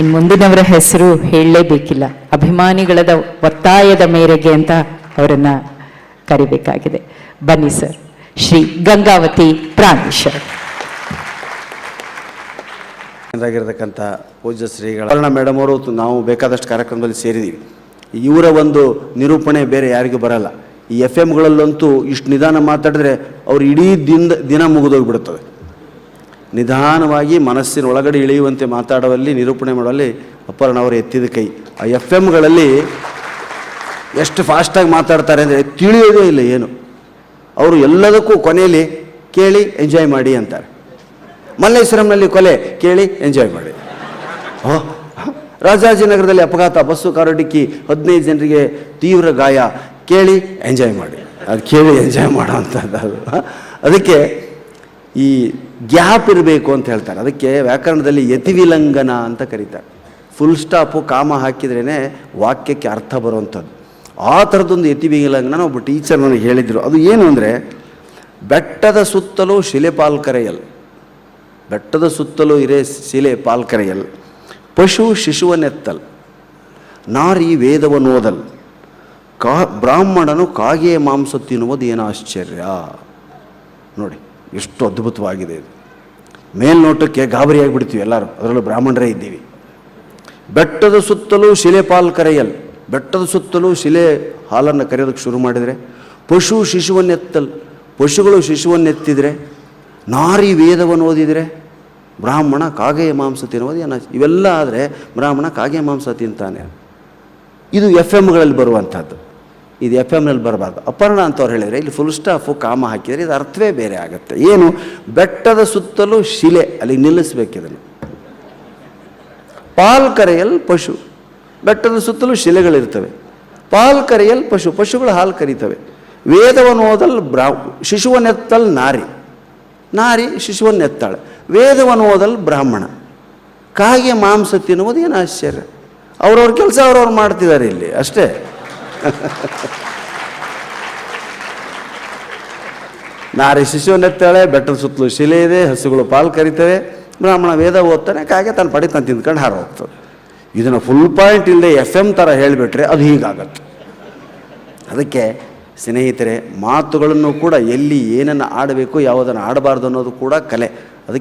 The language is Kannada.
ಇನ್ನು ಮುಂದಿನವರ ಹೆಸರು ಹೇಳಲೇಬೇಕಿಲ್ಲ. ಅಭಿಮಾನಿಗಳದ ಒತ್ತಾಯದ ಮೇರೆಗೆ ಅಂತ ಅವರನ್ನು ಕರಿಬೇಕಾಗಿದೆ. ಬನ್ನಿ ಸರ್ ಶ್ರೀ ಗಂಗಾವತಿ ಪ್ರಾಣೇಶ್ವರ್ ಆಗಿರತಕ್ಕಂಥ ಪೂಜ್ಯ ಶ್ರೀಗಳ ಮೇಡಮ್ ಅವರು ನಾವು ಬೇಕಾದಷ್ಟು ಕಾರ್ಯಕ್ರಮದಲ್ಲಿ ಸೇರಿದ್ದೀವಿ ಇವರ ಒಂದು ನಿರೂಪಣೆ ಬೇರೆ ಯಾರಿಗೂ ಬರಲ್ಲ. ಈ ಎಫ್ ಎಮ್ಗಳಲ್ಲಂತೂ ಇಷ್ಟು ನಿಧಾನ ಮಾತಾಡಿದ್ರೆ ಅವ್ರು ಇಡೀ ದಿನ ದಿನ ಮುಗಿದೋಗ್ಬಿಡುತ್ತದೆ ನಿಧಾನವಾಗಿ ಮನಸ್ಸಿನ ಒಳಗಡೆ ಇಳಿಯುವಂತೆ ಮಾತಾಡುವಲ್ಲಿ, ನಿರೂಪಣೆ ಮಾಡುವಲ್ಲಿ ಅಪ್ಪರಣ್ಣವರು ಎತ್ತಿದ ಕೈ. ಆ ಎಫ್ ಎಮ್ಗಳಲ್ಲಿ ಎಷ್ಟು ಫಾಸ್ಟಾಗಿ ಮಾತಾಡ್ತಾರೆ ಅಂದರೆ ತಿಳಿಯೋದೇ ಇಲ್ಲ ಏನು. ಅವರು ಎಲ್ಲದಕ್ಕೂ ಕೊನೆಯಲ್ಲಿ ಕೇಳಿ ಎಂಜಾಯ್ ಮಾಡಿ ಅಂತಾರೆ. ಮಲ್ಲೇಶ್ವರಂನಲ್ಲಿ ಕೊಲೆ, ಕೇಳಿ ಎಂಜಾಯ್ ಮಾಡಿ. ಓ ರಾಜಾಜಿನಗರದಲ್ಲಿ ಅಪಘಾತ, ಬಸ್ಸು, ಕಾರು ಡಿಕ್ಕಿ, ಹದಿನೈದು ಜನರಿಗೆ ತೀವ್ರ ಗಾಯ, ಕೇಳಿ ಎಂಜಾಯ್ ಮಾಡಿ. ಅದು ಕೇಳಿ ಎಂಜಾಯ್ ಮಾಡೋವಂಥದ್ದು ಅಂಥದ್ದು? ಅದಕ್ಕೆ ಈ ಗ್ಯಾಪ್ ಇರಬೇಕು ಅಂತ ಹೇಳ್ತಾರೆ. ಅದಕ್ಕೆ ವ್ಯಾಕರಣದಲ್ಲಿ ಯತಿವಿಲಂಗನ ಅಂತ ಕರೀತಾರೆ. ಫುಲ್ ಸ್ಟಾಪು ಕಾಮ ಹಾಕಿದ್ರೇ ವಾಕ್ಯಕ್ಕೆ ಅರ್ಥ ಬರುವಂಥದ್ದು. ಆ ಥರದ್ದೊಂದು ಯತಿವಿಲಂಗನ ಒಬ್ಬ ಟೀಚರ್ ನನಗೆ ಹೇಳಿದರು. ಅದು ಏನು ಅಂದರೆ, ಬೆಟ್ಟದ ಸುತ್ತಲೂ ಶಿಲೆ ಪಾಲ್ಕರೆಯಲ್ ಬೆಟ್ಟದ ಸುತ್ತಲೂ ಇರೇ ಶಿಲೆ ಪಾಲ್ಕರೆಯಲ್ ಪಶು ಶಿಶುವನೆತ್ತಲ್ ನಾರಿ ವೇದವನೋದಲ್ ಕಾ ಬ್ರಾಹ್ಮಣನು ಕಾಗೆಯ ಮಾಂಸ ತಿನ್ನುವುದು ಏನು ಆಶ್ಚರ್ಯ. ನೋಡಿ. ಎಷ್ಟು ಅದ್ಭುತವಾಗಿದೆ ಇದು. ಮೇಲ್ನೋಟಕ್ಕೆ ಗಾಬರಿಯಾಗಿಬಿಡ್ತೀವಿ ಎಲ್ಲರೂ, ಅದರಲ್ಲೂ ಬ್ರಾಹ್ಮಣರೇ ಇದ್ದೀವಿ. ಬೆಟ್ಟದ ಸುತ್ತಲೂ ಶಿಲೆ ಪಾಲ್ ಕರೆಯಲ್, ಬೆಟ್ಟದ ಸುತ್ತಲೂ ಶಿಲೆ ಹಾಲನ್ನು ಕರೆಯೋದಕ್ಕೆ ಶುರು ಮಾಡಿದರೆ, ಪಶು ಶಿಶುವನ್ನೆತ್ತಲ್, ಪಶುಗಳು ಶಿಶುವನ್ನೆತ್ತಿದರೆ, ನಾರಿ ವೇದವನ್ನು ಓದಿದರೆ, ಬ್ರಾಹ್ಮಣ ಕಾಗೆಯ ಮಾಂಸ ತಿನ್ನೋದು ಏನ ಇವೆಲ್ಲ ಆದರೆ ಬ್ರಾಹ್ಮಣ ಕಾಗೆಯ ಮಾಂಸ ತಿಂತಾನೆ. ಇದು ಎಫ್ ಎಮ್ಗಳಲ್ಲಿ ಬರುವಂಥದ್ದು. ಇದು ಎಫ್ ಎಮ್ನಲ್ಲಿ ಬರಬಾರ್ದು. ಅಪರ್ಣ ಅಂತವ್ರು ಹೇಳಿದರೆ ಇಲ್ಲಿ ಫುಲ್ ಸ್ಟಾಫು ಕಾಮ ಹಾಕಿದರೆ ಇದು ಅರ್ಥವೇ ಬೇರೆ ಆಗುತ್ತೆ. ಏನು? ಬೆಟ್ಟದ ಸುತ್ತಲೂ ಶಿಲೆ ಅಲ್ಲಿ ನಿಲ್ಲಿಸ್ಬೇಕು ಇದನ್ನು. ಪಾಲ್ ಕರೆಯಲ್ ಪಶು. ಬೆಟ್ಟದ ಸುತ್ತಲೂ ಶಿಲೆಗಳಿರ್ತವೆ. ಪಾಲ್ ಕರೆಯಲ್ ಪಶು. ಪಶುಗಳು ಹಾಲು ಕರೀತವೆ. ವೇದವನ್ನು ಓದಲ್ ಬ್ರಾ ಶಿಶುವನ್ನೆತ್ತಲ್ ನಾರಿ. ನಾರಿ ಶಿಶುವನ್ನೆತ್ತಾಳೆ ವೇದವನ್ನು ಓದಲ್ ಬ್ರಾಹ್ಮಣ. ಕಾಗೆ ಮಾಂಸ ತಿನ್ನುವುದು ಏನು ಆಶ್ಚರ್ಯ. ಅವ್ರವ್ರ ಕೆಲಸ ಅವ್ರವ್ರು ಮಾಡ್ತಿದ್ದಾರೆ ಇಲ್ಲಿ. ಅಷ್ಟೇ. ನಾರಿ ಶಿಶುವನ್ನೆತ್ತಾಳೆ ಬೆಟ್ಟದ ಸುತ್ತಲೂ ಶಿಲೆ ಇದೆ, ಹಸುಗಳು ಪಾಲು ಕರಿತವೆ. ಬ್ರಾಹ್ಮಣ ವೇದ ಓದ್ತಾನೆ, ಕಾಗೆ ತಾನು ಪಡಿ ತಾನು ತಿಂದ್ಕೊಂಡು ಹಾರ ಹೋಗ್ತದೆ. ಇದನ್ನು ಫುಲ್ ಪಾಯಿಂಟ್ ಇಲ್ಲದೆ ಎಫ್ ಎಂ ಥರ ಹೇಳಿಬಿಟ್ರೆ ಅದು ಹೀಗಾಗತ್ತೆ. ಅದಕ್ಕೆ ಸ್ನೇಹಿತರೆ, ಮಾತುಗಳನ್ನು ಕೂಡ ಎಲ್ಲಿ ಏನನ್ನು ಆಡಬೇಕು, ಯಾವುದನ್ನು ಆಡಬಾರ್ದು ಅನ್ನೋದು ಕೂಡ ಕಲೆ. ಅದಕ್ಕೆ